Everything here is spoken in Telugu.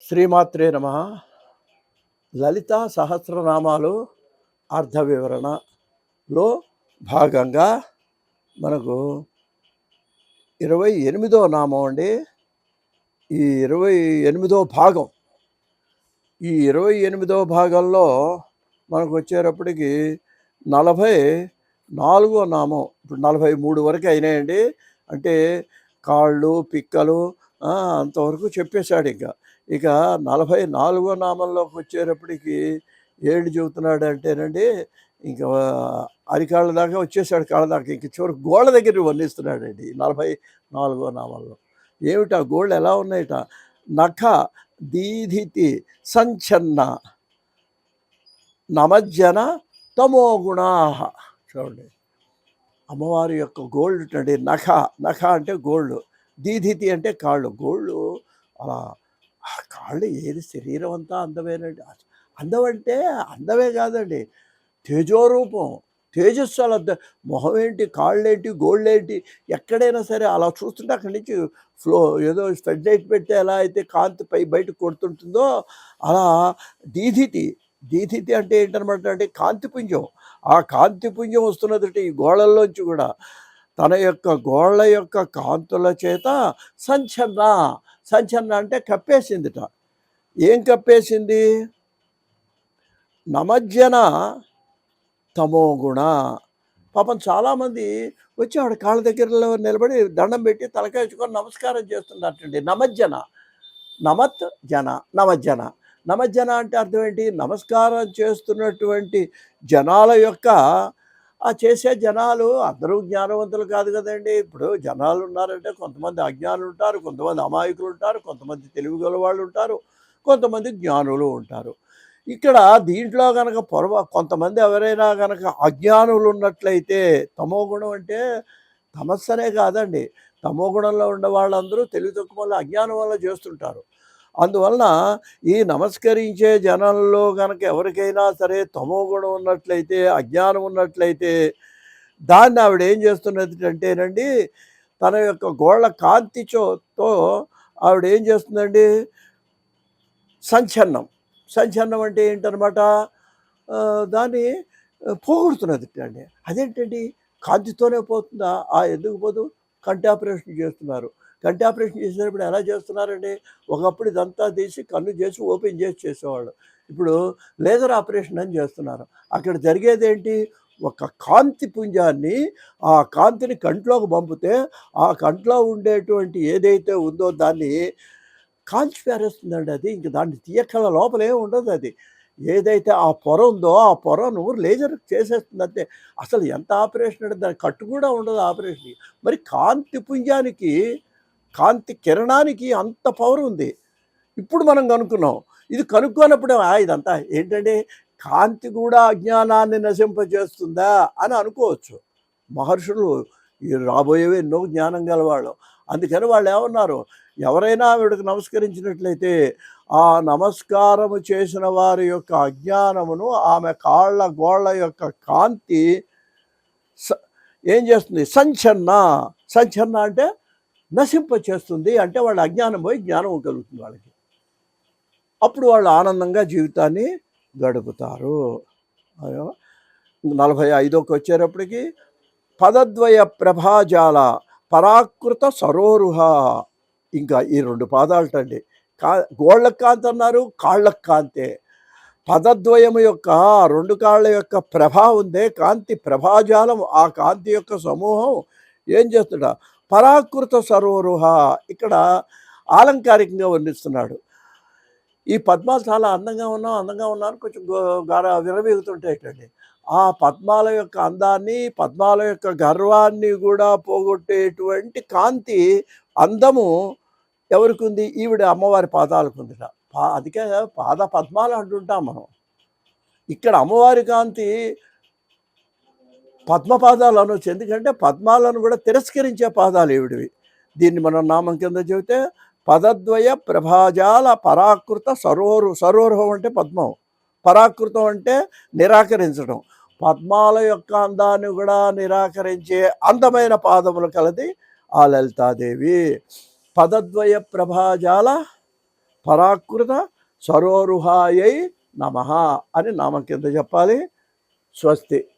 శ్రీమాత్రే నమ. లలిత సహస్రనామాలు అర్థ వివరణలో భాగంగా మనకు ఇరవై ఎనిమిదో నామం అండి. ఈ ఇరవై ఎనిమిదో భాగం. ఈ ఇరవై ఎనిమిదో భాగంలో మనకు వచ్చేటప్పటికి నలభై నాలుగో నామం. ఇప్పుడు నలభై మూడు వరకు అయినాయండి. అంటే కాళ్ళు పిక్కలు అంతవరకు చెప్పేశాడు ఇంకా ఇక నలభై నాలుగో నామంలోకి వచ్చేటప్పటికి ఏడు చెబుతున్నాడు అంటేనండి ఇంకా అరికాళ్ళ దాకా వచ్చేసాడు కాళ్ళ దాకా. ఇంక చివరి గోళ్ళ దగ్గర వర్ణిస్తున్నాడండి నలభై నాలుగో నామంలో. ఏమిటా గోళ్ళు ఎలా ఉన్నాయట? నఖ దీధితి సంచన్న నమజ్జన తమోగుణా. చూడండి. అమ్మవారి యొక్క గోల్డ్ అండి నఖ. నఖ అంటే గోల్డ్. దీధితి అంటే కాళ్ళు. గోళ్ళు అలా ఆ కాళ్ళు ఏది శరీరం అంతా అందమేనండి. అందం అంటే అందమే కాదండి. తేజోరూపం తేజస్సు అలా మొహం ఏంటి కాళ్ళేంటి గోళ్ళు ఏంటి ఎక్కడైనా సరే అలా చూస్తుంటే అక్కడి నుంచి ఫ్లో ఏదో స్టడ్ లైట్ పెడితే ఎలా అయితే కాంతి పై బయట కొడుతుంటుందో అలా దీధితి దీధితి అంటే ఏంటనమాట అంటే కాంతిపుంజం ఆ కాంతిపుంజం వస్తున్నదంటే ఈ గోళల్లోంచి కూడా. తన యొక్క గోళ్ళ యొక్క కాంతుల చేత సంచన్న సంచన్న అంటే కప్పేసిందిట. ఏం కప్పేసింది? నమజ్జన తమో గుణ. పాపం చాలామంది వచ్చి ఆవిడ కాళ్ళ దగ్గరలో నిలబడి దండం పెట్టి తలకాయించుకొని నమస్కారం చేస్తున్నట్టండి నమజ్జన. నమత్ జన. నమజ్జన. నమజ్జన అంటే అర్థం ఏంటి? నమస్కారం చేస్తున్నటువంటి జనాల యొక్క ఆ చేసే జనాలు అందరూ జ్ఞానవంతులు కాదు కదండి. ఇప్పుడు జనాలు ఉన్నారంటే కొంతమంది అజ్ఞానులు ఉంటారు కొంతమంది అమాయకులు ఉంటారు కొంతమంది తెలివిగల వాళ్ళు ఉంటారు కొంతమంది జ్ఞానులు ఉంటారు. ఇక్కడ దీంట్లో కనుక పొరవ కొంతమంది ఎవరైనా కనుక అజ్ఞానులు ఉన్నట్లయితే తమో గుణం అంటే తమస్సనే కాదండి. తమో గుణంలో ఉన్న వాళ్ళందరూ తెలివి తక్కువ వల్ల అజ్ఞానం వల్ల చేస్తుంటారు. అందువలన ఈ నమస్కరించే జనంలో కనుక ఎవరికైనా సరే తమో గుణం ఉన్నట్లయితే అజ్ఞానం ఉన్నట్లయితే దాన్ని ఆవిడ ఏం చేస్తున్నది అంటేనండి తన యొక్క గోళ్ళ కాంతితో ఆవిడ ఏం చేస్తుందండి? సంచలనం. సంచలనం అంటే ఏంటనమాట? దాన్ని పోగొడుతున్నది అండి. అదేంటండి? కాంతితోనే పోతుందా? ఆ ఎందుకు పోదు? కంటి ఆపరేషన్ చేస్తున్నారు. కంటి ఆపరేషన్ చేసేటప్పుడు ఎలా చేస్తున్నారండి? ఒకప్పుడు ఇదంతా తీసి కన్ను చేసి ఓపెన్ చేసి చేసేవాళ్ళు. ఇప్పుడు లేజర్ ఆపరేషన్ అని చేస్తున్నారు. అక్కడ జరిగేది ఏంటి? ఒక కాంతి పుంజాన్ని ఆ కాంతిని కంట్లోకి పంపితే ఆ కంట్లో ఉండేటువంటి ఏదైతే ఉందో దాన్ని కాల్చి పారేస్తుందండి అది. ఇంక దాన్ని తీయక్కల లోపలే ఉండదు అది. ఏదైతే ఆ పొర ఉందో ఆ పొరను లేజర్ చేసేస్తుంది అంతే. అసలు ఎంత ఆపరేషన్ అంటే దాని కట్టు కూడా ఉండదు ఆపరేషన్ మరి కాంతి పుంజానికి కాంతి కిరణానికి అంత పవర్ ఉంది. ఇప్పుడు మనం కనుక్కున్నాం ఇది కనుక్కోనప్పుడు ఇదంతా ఏంటంటే కాంతి కూడా అజ్ఞానాన్ని నశింపజేస్తుందా అని అనుకోవచ్చు. మహర్షులు ఈ రాబోయేవి ఎన్నో జ్ఞానం గలవాళ్ళు. అందుకని వాళ్ళు ఏమన్నారు ఎవరైనా ఆవిడకు నమస్కరించినట్లయితే ఆ నమస్కారము చేసిన వారి యొక్క అజ్ఞానమును ఆమె కాళ్ళ గోళ్ళ యొక్క కాంతి స- ఏం చేస్తుంది? సంచన్న. సంచన్న అంటే నశింపచేస్తుంది అంటే వాళ్ళ అజ్ఞానం పోయి జ్ఞానం కలుగుతుంది వాళ్ళకి. అప్పుడు వాళ్ళు ఆనందంగా జీవితాన్ని గడుపుతారు. నలభై ఐదోకి వచ్చేటప్పటికి పదద్వయ ప్రభాజాల పరాకృత సరోరుహ. ఇంకా ఈ రెండు పాదాలటండి. కా గోళ్ళకు కాంతి అన్నారు కాళ్ళకు కాంతే. పదద్వయము యొక్క రెండు కాళ్ళ యొక్క ప్రభ ఉందే కాంతి ప్రభాజాలం. ఆ కాంతి యొక్క సమూహం ఏం చేస్తుడా పరాకృత సరోరుహ. ఇక్కడ ఆలంకారికంగా వర్ణిస్తున్నాడు. ఈ పద్మాలు చాలా అందంగా ఉన్నాం అందంగా ఉన్నాను కొంచెం గో- గార విరవీగుతుంటాయిటండి ఆ పద్మాల యొక్క అందాన్ని పద్మాల యొక్క గర్వాన్ని కూడా పోగొట్టేటువంటి కాంతి అందము ఎవరికి ఉంది? ఈవిడ అమ్మవారి పాదాలకు ఉందిట. పా అందుకే పాద పద్మాలు అంటుంటాం మనం. ఇక్కడ అమ్మవారి కాంతి పద్మపాదాలు అనొచ్చు ఎందుకంటే పద్మాలను కూడా తిరస్కరించే పాదాలు ఈవిడివి దీన్ని మనం నామం కింద చెబితే పదద్వయ ప్రభాజాల పరాకృత సరోరు సరోరుహం అంటే పద్మం. పరాకృతం అంటే నిరాకరించడం. పద్మాల యొక్క అందాన్ని కూడా నిరాకరించే అందమైన పాదములు కలది ఆ లలితాదేవి. పదద్వయ ప్రభాజాల పరాకృత సరోరుహాయై నమ అని నామం కింద చెప్పాలి. స్వస్తి.